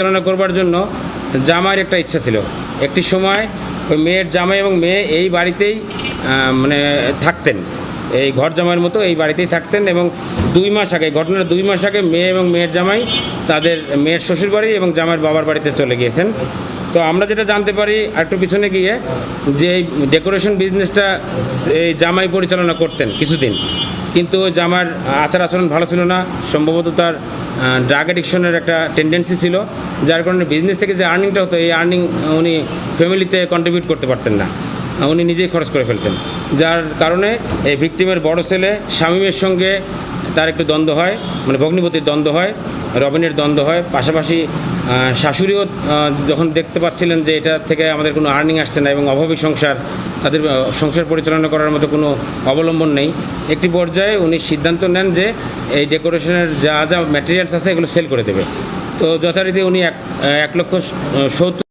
পরিচালনা করবার জন্য জামাইয়ের একটা ইচ্ছা ছিল। একটি সময় ওই মেয়ের জামাই এবং মেয়ে এই বাড়িতেই মানে থাকতেন। এই ঘর জামাইয়ের মতো এই বাড়িতেই থাকতেন এবং দুই মাস আগে, ঘটনার দুই মাস আগে মেয়ে এবং মেয়ের জামাই তাদের মেয়ের শ্বশুর বাড়ি এবং জামাইয়ের বাবার বাড়িতে চলে গিয়েছেন। তো আমরা যেটা জানতে পারি একটু পিছনে গিয়ে যে এই ডেকোরেশন বিজনেসটা এই জামাই পরিচালনা করতেন কিছুদিন। কিন্তু জামার আচার আচরণ ভালো ছিল না। সম্ভবত তার ড্রাগ অ্যাডিকশনের একটা টেন্ডেন্সি ছিল, যার কারণে বিজনেস থেকে যে আর্নিংটা হতো, এই আর্নিং উনি ফ্যামিলিতে কন্ট্রিবিউট করতে পারতেন না। উনি নিজেই খরচ করে ফেলতেন। যার কারণে এই ভিকটিমের বড় ছেলে স্বামীমের সঙ্গে তার একটু দ্বন্দ্ব হয় মানে ভগ্নিপতির দ্বন্দ্ব হয়, রবিনের দ্বন্দ্ব হয়, পাশাপাশি শাশুড়িও যখন দেখতে পাচ্ছিলেন যে এটা থেকে আমাদের কোনো আর্নিং আসছে না এবং অভাবী সংসার, তাদের সংসার পরিচালনা করার মতো কোনো অবলম্বন নেই, একটি পর্যায়ে উনি সিদ্ধান্ত নেন যে এই ডেকোরেশনের যা যা ম্যাটেরিয়ালস আছে এগুলো সেল করে দেবে। তো যথারীতি উনি এক এক লক্ষ সত্তর